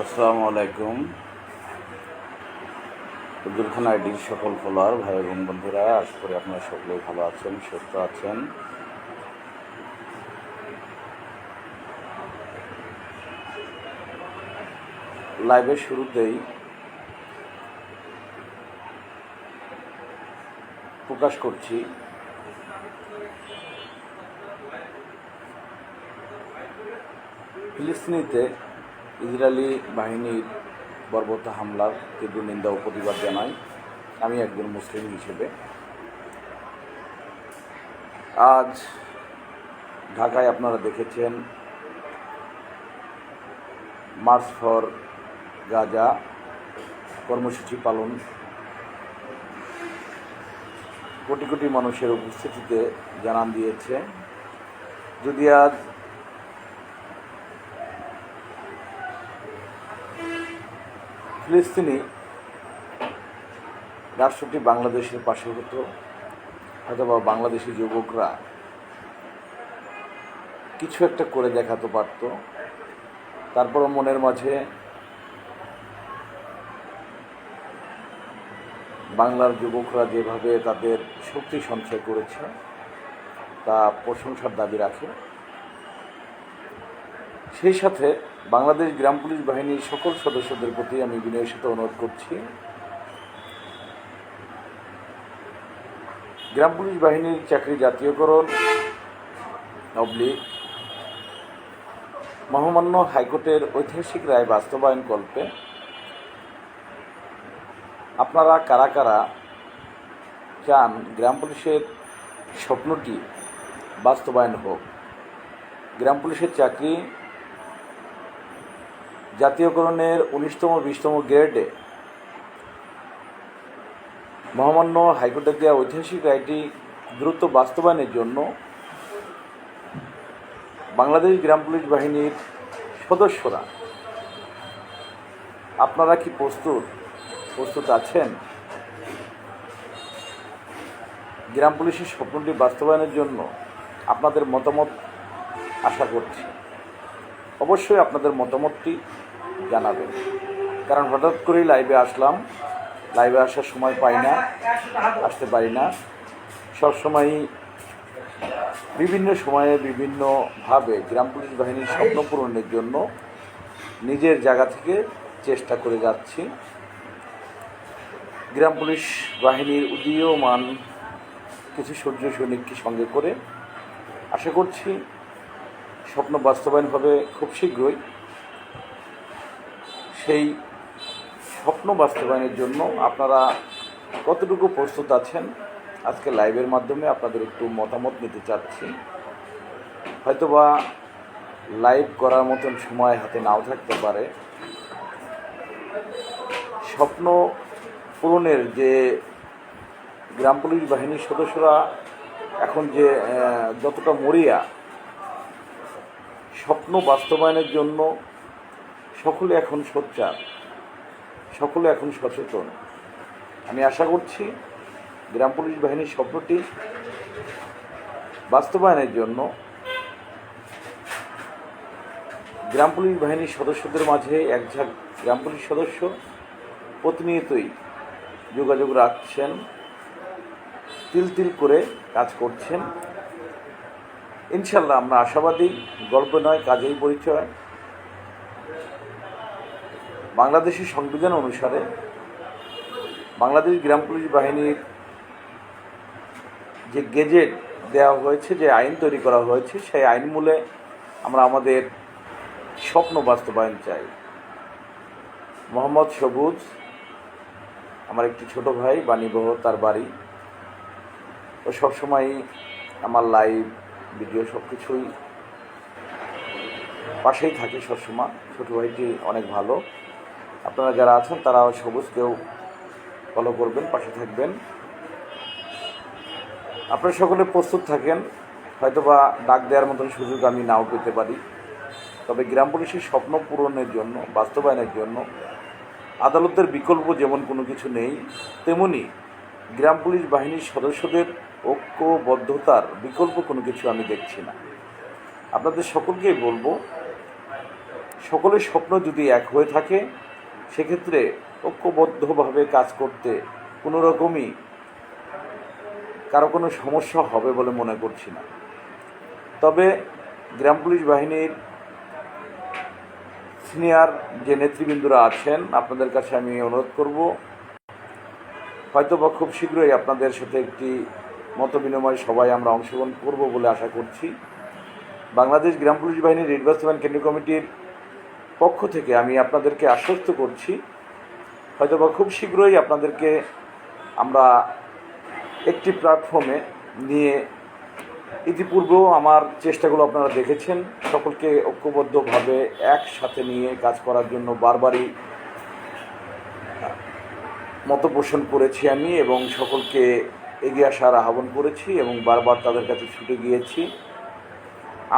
আসসালামু আলাইকুম। আব্দুল খান আইডির সকল ফলোয়ার ভাই এবং বন্ধুরা, আশা করি আপনারা সকলেই ভালো আছেন, সুস্থ আছেন। লাইভের শুরুতেই প্রকাশ করছি। ফিলিস্তিনিতে ইসরায়েলি বাহিনীর বর্বরতা হামলার তীব্র নিন্দা ও প্রতিবাদ জানাই। আমি একজন মুসলিম হিসেবে। আজ ঢাকায় আপনারা দেখেছেন মার্চ ফর গাজা কর্মসূচি পালন। কোটি কোটি মানুষের উপস্থিতিতে জানান দিয়েছে। যদি আজ ফিলিস্তিনি রাষ্ট্রটি বাংলাদেশের পাশে হতো, অথবা বাংলাদেশি যুবকরা কিছু একটা করে দেখাতে পারত। তারপরও মনের মাঝে বাংলার যুবকরা যেভাবে তাদের শক্তি সঞ্চয় করেছে, তা প্রশংসার দাবি রাখে। সেই সাথে বাংলাদেশ গ্রাম পুলিশ বাহিনীর সকল সদস্যদের প্রতি আমি বিনয়ের সাথে অনুরোধ করছি। গ্রাম পুলিশ বাহিনীর চাকরি জাতীয়করণ অবলিক মহামান্য হাইকোর্টের ঐতিহাসিক রায় বাস্তবায়ন কল্পে। আপনারা কারা কারা চান গ্রাম পুলিশের স্বপ্নটি বাস্তবায়ন হোক। গ্রাম পুলিশের চাকরি জাতীয়করণের উনিশতম, বিশতম গ্রেডে মহামান্য হাইকোর্টের দেওয়া ঐতিহাসিক রায়টি দ্রুত বাস্তবায়নের জন্য বাংলাদেশ গ্রাম পুলিশ বাহিনীর সদস্যরা, আপনারা কি প্রস্তুত? প্রস্তুত আছেন? গ্রাম পুলিশের স্বপ্নটি বাস্তবায়নের জন্য আপনাদের মতামত আশা করছি। অবশ্যই আপনাদের মতামতটি জানাবেন কারণ হঠাৎ করেই লাইভে আসলাম। লাইভে আসার সময় পাই না, আসতে পারি না। সবসময়ই বিভিন্ন সময়ে বিভিন্নভাবে গ্রাম পুলিশ বাহিনীর স্বপ্ন পূরণের জন্য নিজের জায়গা থেকে চেষ্টা করে যাচ্ছি। গ্রাম পুলিশ বাহিনীর উদীয়মান কিছু সূর্য সৈনিককে সঙ্গে করে। আশা করছি স্বপ্ন বাস্তবায়ন হবে খুব শীঘ্রই সেই স্বপ্ন বাস্তবায়নের জন্য আপনারা কতটুকু প্রস্তুত আছেন, আজকে লাইভের মাধ্যমে আপনাদের একটু মতামত নিতে চাচ্ছি। হয়তোবা লাইভ করার মতন সময় হাতে নাও থাকতে পারে। স্বপ্ন পূরণের যে গ্রাম পুলিশ বাহিনীর সদস্যরা এখন যে যতটা মরিয়া, স্বপ্ন বাস্তবায়নের জন্য সকলে এখন সোচ্চার, সকলে এখন সচেতন। আমি আশা করছি গ্রাম পুলিশ বাহিনীর স্বপ্নটি বাস্তবায়নের জন্য গ্রাম পুলিশ বাহিনীর সদস্যদের মাঝে এক ঝাঁক গ্রাম পুলিশ সদস্য প্রতিনিয়তই যোগাযোগ রাখছেন, তিল তিল করে কাজ করছেন। ইনশাল্লাহ আমরা আশাবাদী, গল্প নয়, কাজেই পরিচয়। বাংলাদেশের সংবিধান অনুসারে বাংলাদেশ গ্রাম পুলিশ বাহিনীর যে গেজেট দেওয়া হয়েছে, যে আইন তৈরি করা হয়েছে, সেই আইন মূলে আমরা আমাদের স্বপ্ন বাস্তবায়ন চাই। মোহাম্মদ সবুজ, আমার একটি ছোট ভাই বাণীবহ তার বাড়ি। ও সবসময় আমার লাইভ, ভিডিও সব কিছুই পাশেই থাকে সবসময়। ছোটো ভাইটি অনেক ভালো। আপনারা যারা আছেন, তারাও সবুজকেও ফলো করবেন, পাশে থাকবেন। আপনারা সকলে প্রস্তুত থাকেন। হয়তোবা ডাক দেওয়ার মতন সুযোগ আমি নাও পেতে পারি। তবে গ্রাম পুলিশের স্বপ্ন পূরণের জন্য, বাস্তবায়নের জন্য, আদালতের বিকল্প যেমন কোনো কিছু নেই, তেমনি গ্রাম পুলিশ বাহিনীর সদস্যদের ঐক্যবদ্ধতার বিকল্প কোনো কিছু আমি দেখছি না। আপনাদের সকলকেই বলব, সকলের স্বপ্ন যদি এক হয়ে থাকে সেক্ষেত্রে ঐক্যবদ্ধভাবে কাজ করতে কোনো রকমই কারও কোনো সমস্যা হবে বলে মনে করছি না। তবে গ্রাম পুলিশ বাহিনীর সিনিয়র যে নেতৃবৃন্দরা আছেন, আপনাদের কাছে আমি অনুরোধ করব হয়তো বা খুব শীঘ্রই আপনাদের সাথে একটি মত বিনিময় সবাই আমরা অংশগ্রহণ করব বলে আশা করছি। বাংলাদেশ গ্রাম পুলিশ বাহিনীর রিড বাস্তবায়ন কেন্দ্রীয় কমিটির পক্ষ থেকে আমি আপনাদেরকে আশ্বস্ত করছি হয়তো বা খুব শীঘ্রই আপনাদেরকে আমরা একটি প্ল্যাটফর্মে নিয়ে ইতিপূর্বেও আমার চেষ্টাগুলো আপনারা দেখেছেন, সকলকে ঐক্যবদ্ধভাবে একসাথে নিয়ে কাজ করার জন্য বারবারই মত পোষণ করেছি আমি এবং সকলকে এগিয়ে আসার আহ্বান করেছি এবং বারবার তাদের কাছে ছুটে গিয়েছি।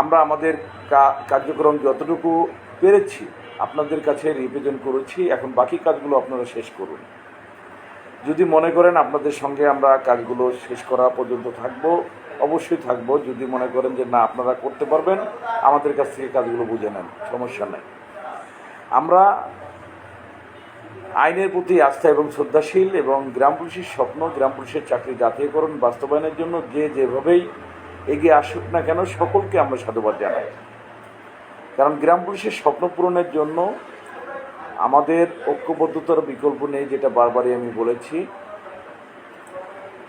আমরা আমাদের কার্যক্রম যতটুকু পেরেছি। আপনাদের কাছে রিপ্রেজেন্ট করেছি। এখন বাকি কাজগুলো আপনারা শেষ করুন। যদি মনে করেন আপনাদের সঙ্গে আমরা কাজগুলো শেষ করা পর্যন্ত থাকব, অবশ্যই থাকব। যদি মনে করেন যে না, আপনারা করতে পারবেন, আমাদের কাছ থেকে কাজগুলো বুঝে নেন, সমস্যা নেই। আমরা আইনের প্রতি আস্থা এবং শ্রদ্ধাশীল এবং গ্রাম পুলিশের স্বপ্ন, গ্রাম পুলিশের চাকরি জাতীয়করণ বাস্তবায়নের জন্য যে যেভাবেই এগিয়ে আসুক না কেন, সকলকে আমরা সাধুবাদ জানাই। কারণ গ্রাম পুলিশের স্বপ্ন পূরণের জন্য আমাদের ঐক্যবদ্ধতার বিকল্প নেই, যেটা বারবারই আমি বলেছি।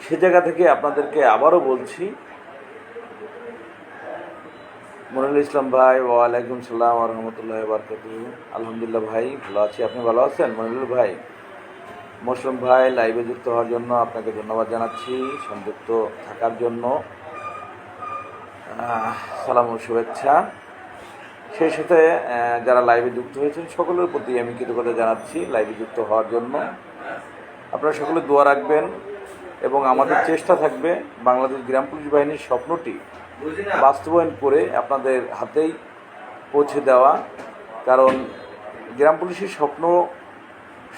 সে জায়গা থেকে আপনাদেরকে আবারও বলছি মনিরুল ইসলাম ভাই, ওয়ালাইকুম সালাম রহমতুল্লাহ বারকাত আলহামদুলিল্লাহ ভাই, ভালো আছি। আপনি ভালো আছেন? মনিরুল ভাই মশরুম ভাই, লাইভে যুক্ত হওয়ার জন্য আপনাকে ধন্যবাদ জানাচ্ছি সংযুক্ত থাকার জন্য। সালাম ও শুভেচ্ছা। সেই সাথে যারা লাইভে যুক্ত হয়েছেন, সকলের প্রতি আমি কৃতজ্ঞতা জানাচ্ছি লাইভে যুক্ত হওয়ার জন্য। আপনারা সকলে দোয়া রাখবেন এবং আমাদের চেষ্টা থাকবে বাংলাদেশ গ্রাম পুলিশ বাহিনীর স্বপ্নটি বাস্তবায়ন করে আপনাদের হাতেই পৌঁছে দেওয়া। কারণ গ্রাম পুলিশের স্বপ্ন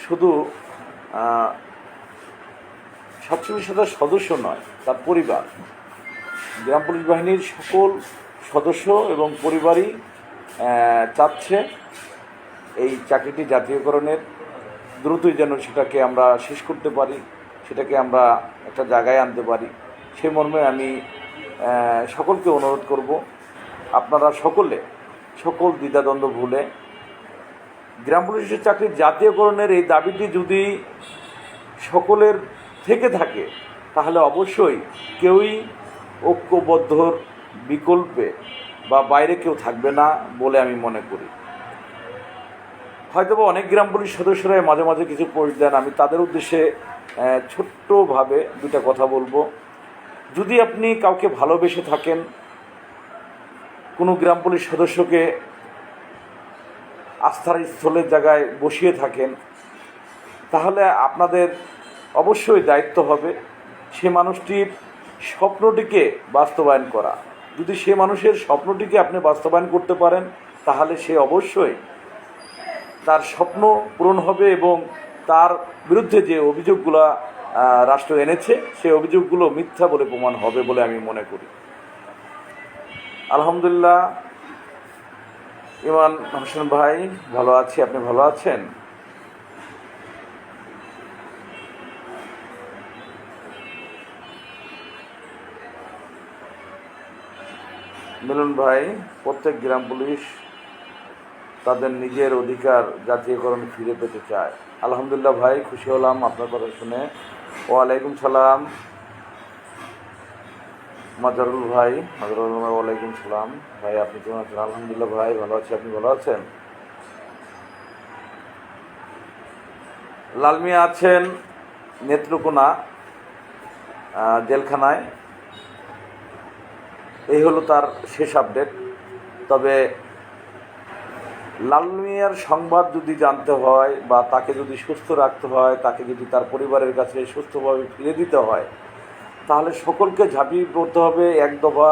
শুধু সাতচল্লিশ হাজার সদস্য নয়, তার পরিবার। গ্রাম পুলিশ বাহিনীর সকল সদস্য এবং পরিবারই চাচ্ছে এই চাকরিটি জাতীয়করণের দ্রুতই যেন সেটাকে আমরা শেষ করতে পারি, সেটাকে আমরা একটা জায়গায় আনতে পারি। সে মর্মে আমি সকলকে অনুরোধ করব, আপনারা সকলে সকল দ্বিধাদ্বন্দ্ব ভুলে গ্রাম পুলিশের চাকরির জাতীয়করণের এই দাবিটি যদি সকলের থেকে থাকে, তাহলে অবশ্যই কেউই ঐক্যবদ্ধর বিকল্পে বা বাইরে কেউ থাকবে না বলে আমি মনে করি। হয়তোবা অনেক গ্রাম পুলিশ সদস্যরাই মাঝে মাঝে কিছু পোস্ট দেন। আমি তাদের উদ্দেশ্যে ছোট্টভাবে দুটা কথা বলব। যদি আপনি কাউকে ভালোবেসে থাকেন, কোনো গ্রাম পুলিশ সদস্যকে আস্থার স্থলের জায়গায় বসিয়ে থাকেন, তাহলে আপনাদের অবশ্যই দায়িত্ব হবে সে মানুষটির স্বপ্নটিকে বাস্তবায়ন করা। যদি সে মানুষের স্বপ্নটিকে আপনি বাস্তবায়ন করতে পারেন, তাহলে সে অবশ্যই তার স্বপ্ন পূরণ হবে এবং তার বিরুদ্ধে যে অভিযোগগুলো রাষ্ট্র এনেছে, সেই অভিযোগগুলো মিথ্যা বলে প্রমাণ হবে বলে আমি মনে করি। আলহামদুলিল্লাহ। ইমান হোসেন ভাই, ভালো আছি, আপনি ভালো আছেন? মিলন ভাই, প্রত্যেক গ্রাম পুলিশ তাদের নিজের অধিকার জাতীয়করণ ফিরে পেতে চায়। আলহামদুলিল্লাহ ভাই, খুশি হলাম আপনার কথা শুনে। ওয়ালাইকুম সালাম। মাজারুল ভাই, মাজারুল ওয়ালাইকুম সালাম। ভাই, আপনি কেমন আছেন? আলহামদুলিল্লাহ ভাই, ভালো আছি। আপনি ভালো আছেন? লালমিয়া আছেন নেত্রকোনা জেলখানায়। এই হলো তার শেষ আপডেট তবে লাল মিয়ার সংবাদ যদি জানতে হয় বা তাকে যদি সুস্থ রাখতে হয়, তাকে যদি তার পরিবারের কাছে সুস্থভাবে ফিরে দিতে হয়, তাহলে সকলকে ঝাঁপিয়ে পড়তে হবে। এক দফা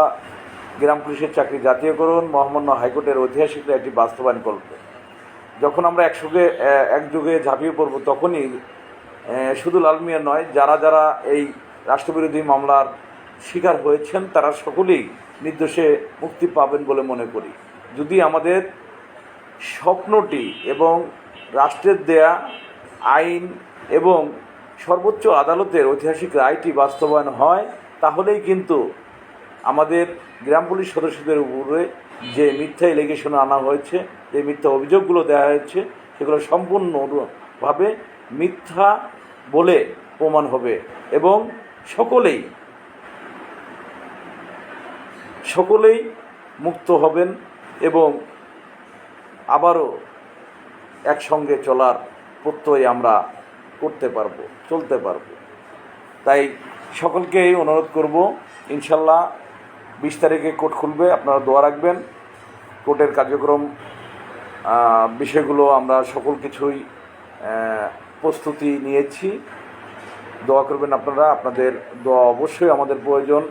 গ্রাম পুলিশের চাকরি জাতীয়করণ মহামান্য হাইকোর্টের ঐতিহাসিক একটি বাস্তবায়ন করবে। যখন আমরা একসঙ্গে একযোগে ঝাঁপিয়ে পড়ব তখনই শুধু লাল মিয়া নয়, যারা যারা এই রাষ্ট্রবিরোধী মামলার শিকার হয়েছেন, তারা সকলেই নির্দোষে মুক্তি পাবেন বলে মনে করি। যদি আমাদের স্বপ্নটি এবং রাষ্ট্রের দেয়া আইন এবং সর্বোচ্চ আদালতের ঐতিহাসিক রায়টি বাস্তবায়ন হয়, তাহলেই কিন্তু আমাদের গ্রাম পুলিশ সদস্যদের উপরে যে মিথ্যা এলিগেশন আনা হয়েছে, যে মিথ্যা অভিযোগগুলো দেওয়া হয়েছে, সেগুলো সম্পূর্ণভাবে মিথ্যা বলে প্রমাণ হবে এবং সকলেই সকলেই মুক্ত হবেন এবং আবারও একসঙ্গে চলার প্রত্যয় আমরা করতে পারব, চলতে পারব। তাই সকলকেই অনুরোধ করব, ইনশাল্লাহ বিশ তারিখে কোর্ট খুলবে, আপনারা দোয়া রাখবেন। কোর্টের কার্যক্রম বিষয়গুলো আমরা সকল কিছুই প্রস্তুতি নিয়েছি। দোয়া করবেন আপনারা, আপনাদের দোয়া অবশ্যই আমাদের প্রয়োজন।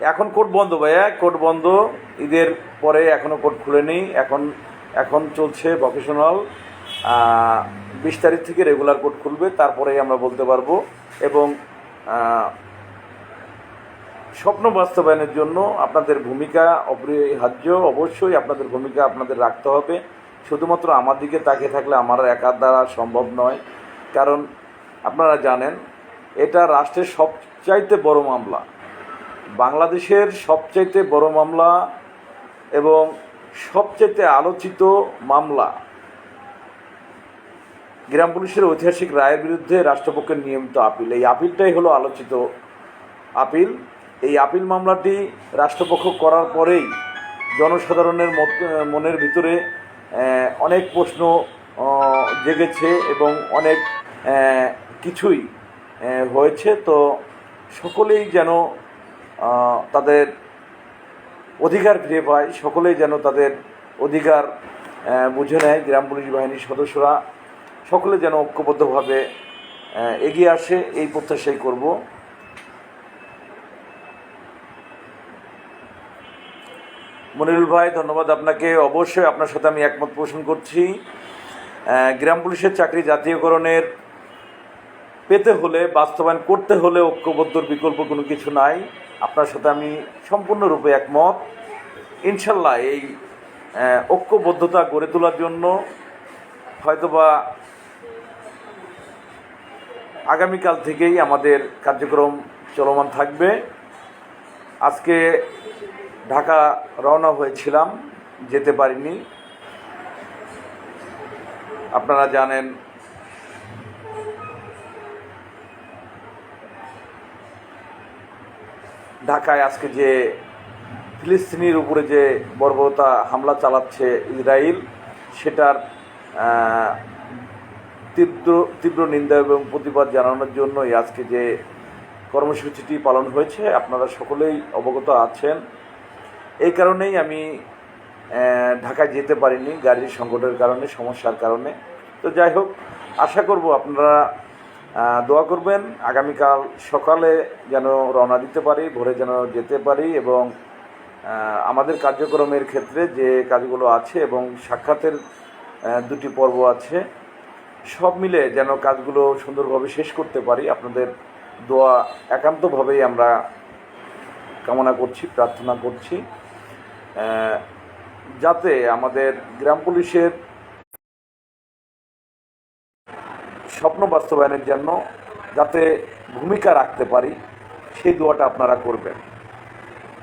এখন কোর্ট বন্ধ ভাইয়া, কোর্ট বন্ধ। ঈদের পরে এখনও কোর্ট খুলেনি এখন এখন চলছে ভকেশনাল বিশ তারিখ থেকে রেগুলার কোর্ট খুলবে, তারপরেই আমরা বলতে পারব। এবং স্বপ্ন বাস্তবায়নের জন্য আপনাদের ভূমিকা অপরিহার্য। অবশ্যই আপনাদের ভূমিকা আপনাদের রাখতে হবে। শুধুমাত্র আমার দিকে তাকিয়ে থাকলে আমার একার দ্বারা সম্ভব নয়। কারণ, আপনারা জানেন, এটা রাষ্ট্রের সবচাইতে বড় মামলা। বাংলাদেশের সবচাইতে বড় মামলা এবং সবচাইতে আলোচিত মামলা গ্রাম পুলিশের ঐতিহাসিক রায়ের বিরুদ্ধে রাষ্ট্রপক্ষের নিয়মিত আপিল। এই আপিলটাই হলো আলোচিত আপিল। এই আপিল মামলাটি রাষ্ট্রপক্ষ করার পরেই জনসাধারণের মনের ভিতরে অনেক প্রশ্ন জেগেছে এবং অনেক কিছুই হয়েছে। তো সকলেই যেন তাদের অধিকার ফিরে পায়, সকলেই যেন তাদের অধিকার বুঝে নেয় গ্রাম পুলিশ বাহিনীর সদস্যরা। সকলে যেন ঐক্যবদ্ধভাবে এগিয়ে আসে, এই প্রত্যাশাই করব। মনিরুল ভাই, ধন্যবাদ আপনাকে। অবশ্যই আপনার সাথে আমি একমত পোষণ করছি। গ্রাম পুলিশের চাকরি জাতীয়করণের পেতে হলে, বাস্তবায়ন করতে হলে ঐক্যবদ্ধর বিকল্প কোনো কিছু নাই। আপনার সাথে আমি সম্পূর্ণরূপে একমত। ইনশাল্লাহ এই ঐক্যবদ্ধতা গড়ে তোলার জন্য হয়তোবা আগামীকাল থেকেই আমাদের কার্যক্রম চলমান থাকবে। আজকে ঢাকা রওনা হয়েছিলাম, যেতে পারিনি। আপনারা জানেন ঢাকায় আজকে যে ফিলিস্তিনির উপরে যে বর্বরতা হামলা চালাচ্ছে ইসরায়েল, সেটার তীব্র তীব্র নিন্দা এবং প্রতিবাদ জানানোর জন্যই আজকে যে কর্মসূচিটি পালন হয়েছে, আপনারা সকলেই অবগত আছেন। এই কারণেই আমি ঢাকায় যেতে পারিনি, গাড়ির সংকটের কারণে, সমস্যার কারণে। তো যাই হোক, আশা করব আপনারা দোয়া করবেন, আগামীকাল সকালে যেন রওনা দিতে পারি, ভোরে যেন যেতে পারি এবং আমাদের কার্যক্রমের ক্ষেত্রে যে কাজগুলো আছে এবং সাক্ষাতের দুটি পর্ব আছে, সব মিলে যেন কাজগুলো সুন্দরভাবে শেষ করতে পারি। আপনাদের দোয়া একান্তভাবেই আমরা কামনা করছি, প্রার্থনা করছি। যাতে আমাদের গ্রাম পুলিশের স্বপ্ন বাস্তবায়নের জন্য যাতে ভূমিকা রাখতে পারি সেই দোয়াটা আপনারা করবেন।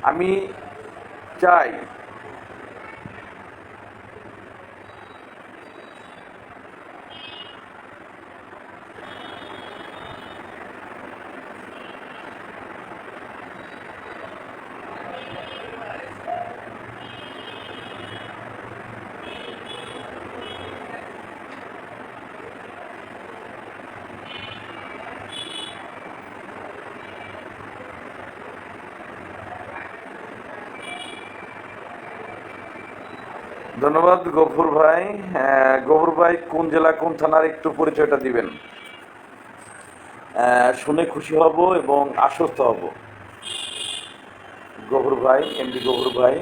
আমি চাই ধন্যবাদ গফুর ভাই। গফুর ভাই, কোন জেলা, কোন থানার একটু পরিচয়টা দিবেন? শুনে খুশি হব এবং আশ্বস্ত হব। গফুর ভাই, এমডি গফুর ভাই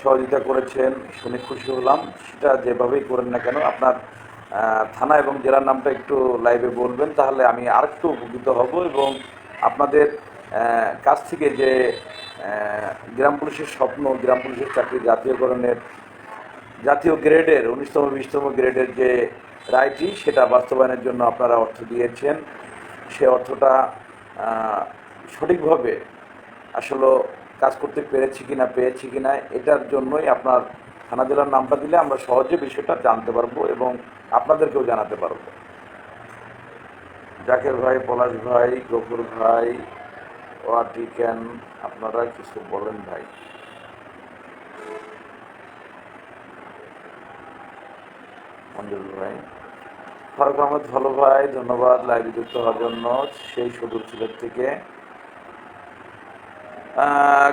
সহযোগিতা করেছেন, শুনে খুশি হলাম। সেটা যেভাবেই করেন না কেন, আপনার থানা এবং জেলার নামটা একটু লাইভে বলবেন, তাহলে আমি আরেকটু উপকৃত হব এবং আপনাদের কাছ থেকে যে গ্রাম পুলিশের স্বপ্ন, গ্রাম পুলিশের চাকরি জাতীয়করণের জাতীয় গ্রেডের, উনিশতম, বিশতম গ্রেডের যে রায়টি, সেটা বাস্তবায়নের জন্য আপনারা অর্থ দিয়েছেন। সে অর্থটা সঠিকভাবে আসলে কাজ করতে পেরেছি কিনা, পেয়েছি কিনা, এটার জন্যই আপনার থানা জেলার নামটা দিলে আমরা সহজে বিষয়টা জানতে পারব এবং আপনাদেরকেও জানাতে পারব। জাকের ভাই, পলাশ ভাই গফুর ভাই ওয়াটি ক্যান আপনারা কিছু বলেন ভাই। মঞ্জুর ভাই। ফারুক আহমদ, ভালো ভাই, ধন্যবাদ লাইভে যুক্ত হওয়ার জন্য। সেই সুদূর সিলেট থেকে।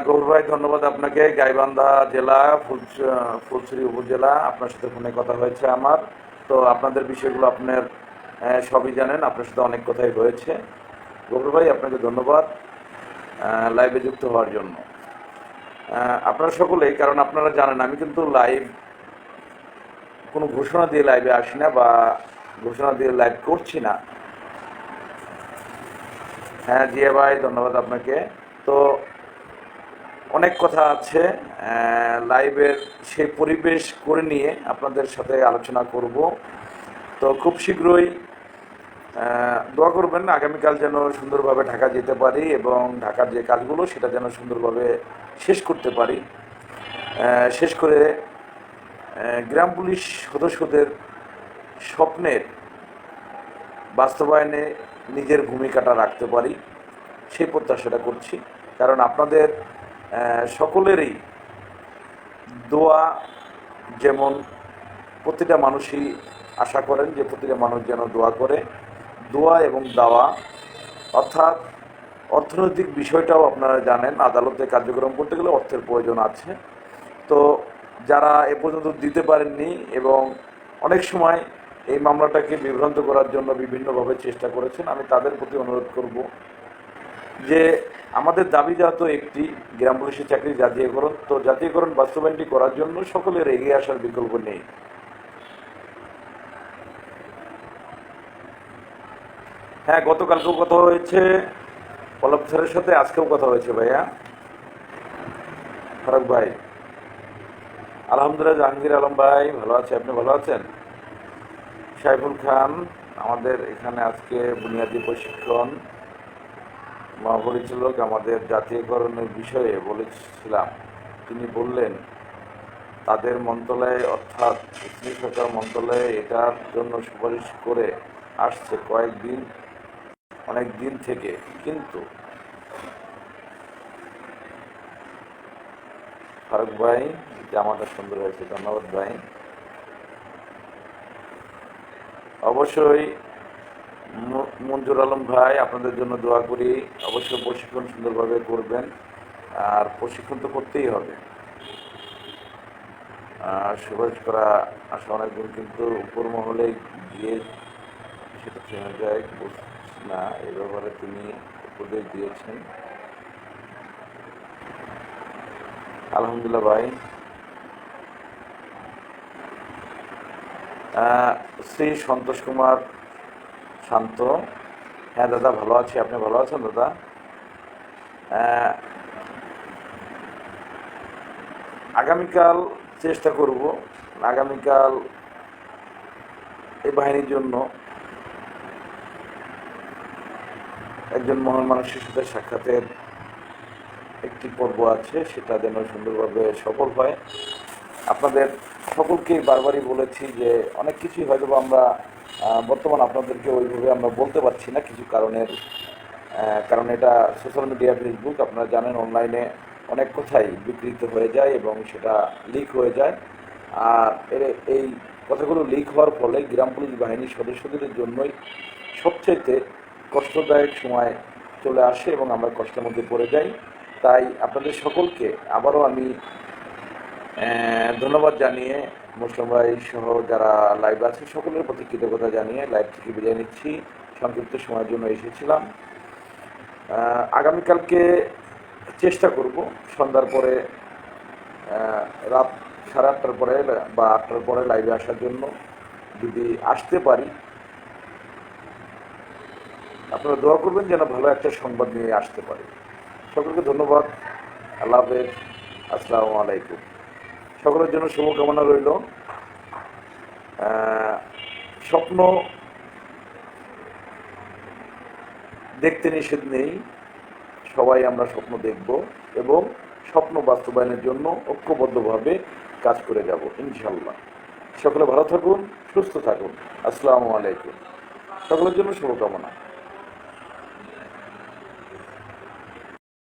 গৌর ভাই, ধন্যবাদ আপনাকে। গাইবান্ধা জেলা, ফুল ফুলছড়ি উপজেলা, আপনার সাথে ফোনে কথা হয়েছে আমার। তো আপনাদের বিষয়গুলো আপনার সবই জানেন, আপনার সাথে অনেক কথাই রয়েছে। গৌর ভাই, আপনাকে ধন্যবাদ। লাইভে যুক্ত হওয়ার জন্য। আপনারা সকলেই, কারণ আপনারা জানেন, আমি কিন্তু লাইভ কোনো ঘোষণা দিয়ে লাইভে আসি না বা ঘোষণা দিয়ে লাইভ করছি না। হ্যাঁ জিয়া ভাই, ধন্যবাদ আপনাকে। তো অনেক কথা আছে লাইভের সেই পরিবেশ করে নিয়ে আপনাদের সাথে আলোচনা করব। তো খুব শীঘ্রই দোয়া করবেন, আগামীকাল যেন সুন্দরভাবে ঢাকা যেতে পারি এবং ঢাকার যে কাজগুলো, সেটা যেন সুন্দরভাবে শেষ করতে পারি। শেষ করে গ্রাম পুলিশ সদস্যদের স্বপ্নের বাস্তবায়নে নিজের ভূমিকাটা রাখতে পারি, সেই প্রত্যাশাটা করছি। কারণ আপনাদের সকলেরই দোয়া যেমন প্রতিটা মানুষই আশা করেন যে প্রতিটা মানুষ যেন দোয়া করে দোয়া এবং দাওয়া। অর্থাৎ অর্থনৈতিক বিষয়টাও আপনারা জানেন, আদালতে কার্যক্রম করতে গেলে অর্থের প্রয়োজন আছে। তো যারা এ পর্যন্ত দিতে পারেননি এবং অনেক সময় এই মামলাটাকে বিভ্রান্ত করার জন্য বিভিন্নভাবে চেষ্টা করেছেন, আমি তাদের প্রতি অনুরোধ করব যে আমাদের দাবি তো একটি গ্রাম পুলিশের চাকরি জাতীয়করণ। তো জাতীয়করণ বাস্তবায়নটি করার জন্য সকলের এগিয়ে আসার বিকল্প নেই। হ্যাঁ গতকালকেও কথা হয়েছে। পলব স্যারের সাথে আজকেও কথা হয়েছে ভাইয়া। ফারুক ভাই। আলহামদুলিল্লাহ, জাহাঙ্গীর আলম ভাই, ভালো আছে। আপনি ভালো আছেন? সাইফুল খান, আমাদের এখানে আজকে বুনিয়াদী প্রশিক্ষণ মহাপরিচালক আমাদের জাতীয়করণের বিষয়ে বলেছিলাম। তিনি বললেন, তাদের মন্ত্রণালয়ে অর্থাৎ সরকার মন্ত্রণালয়ে এটার জন্য সুপারিশ করে আসছে কয়েকদিন। অনেক দিন থেকে, কিন্তু ফারুক ভাই জামাটা সুন্দর হয়েছে, ধন্যবাদ ভাই অবশ্যই মঞ্জুর আলম ভাই, আপনাদের জন্য দোয়া করি, অবশ্যই প্রশিক্ষণ সুন্দরভাবে করবেন, আর প্রশিক্ষণ তো করতেই হবে। সুপারিশ করা আসা অনেক দিন কিন্তু উপর মহলে গিয়ে সেটা চেনা যায় না এই ব্যাপারে তিনি উপদেশ দিয়েছেন। আলহামদুলিল্লাহ ভাই। শ্রী সন্তোষ কুমার শান্ত। হ্যাঁ দাদা, ভালো আছি। আপনি ভালো আছেন, দাদা? আগামীকাল চেষ্টা করব। আগামীকাল এই বাহিনীর জন্য একজন মহান মানুষের সাথে সাক্ষাতের একটি পর্ব আছে, সেটা যেন সুন্দরভাবে সফল হয়। আপনাদের সকলকেই বারবারই বলেছি যে অনেক কিছুই হয়তো আমরা বর্তমান আপনাদেরকে ওইভাবে আমরা বলতে পারছি না, কিছু কারণের কারণ এটা সোশ্যাল মিডিয়া ফেসবুক আপনারা জানেন অনলাইনে অনেক কথাই বিকৃত হয়ে যায় এবং সেটা লিক হয়ে যায়। আর এর, এই কথাগুলো লিক হওয়ার ফলে গ্রাম পুলিশ বাহিনীর সদস্যদের জন্যই সবচাইতে কষ্টদায়ক সময় চলে আসে এবং আমরা কষ্টের মধ্যে পড়ে যাই। তাই আপনাদের সকলকে আবারও আমি ধন্যবাদ জানিয়ে মুসলিম ভাই সহ যারা লাইভ আছে সকলের প্রতি কৃতজ্ঞতা জানিয়ে লাইভ থেকে বিদায় নিচ্ছি। সংক্ষিপ্ত সময়ের জন্য এসেছিলাম। আগামীকালকে চেষ্টা করব সন্ধ্যার পরে রাত সাড়ে আটটার পরে বা আটটার পরে লাইভে আসার জন্য। যদি আসতে পারি আপনারা দোয়া করবেন যেন ভালো একটা সংবাদ নিয়ে আসতে পারে। সকলকে ধন্যবাদ। আল্লাহ হাফেজ। আসসালামু আলাইকুম। সকলের জন্য শুভকামনা রইল। স্বপ্ন দেখতে নিষেধ নেই। সবাই আমরা স্বপ্ন দেখব এবং স্বপ্ন বাস্তবায়নের জন্য ঐক্যবদ্ধভাবে কাজ করে যাব ইনশাল্লাহ সকলে ভালো থাকুন, সুস্থ থাকুন। আসসালামু আলাইকুম। সকলের জন্য শুভকামনা।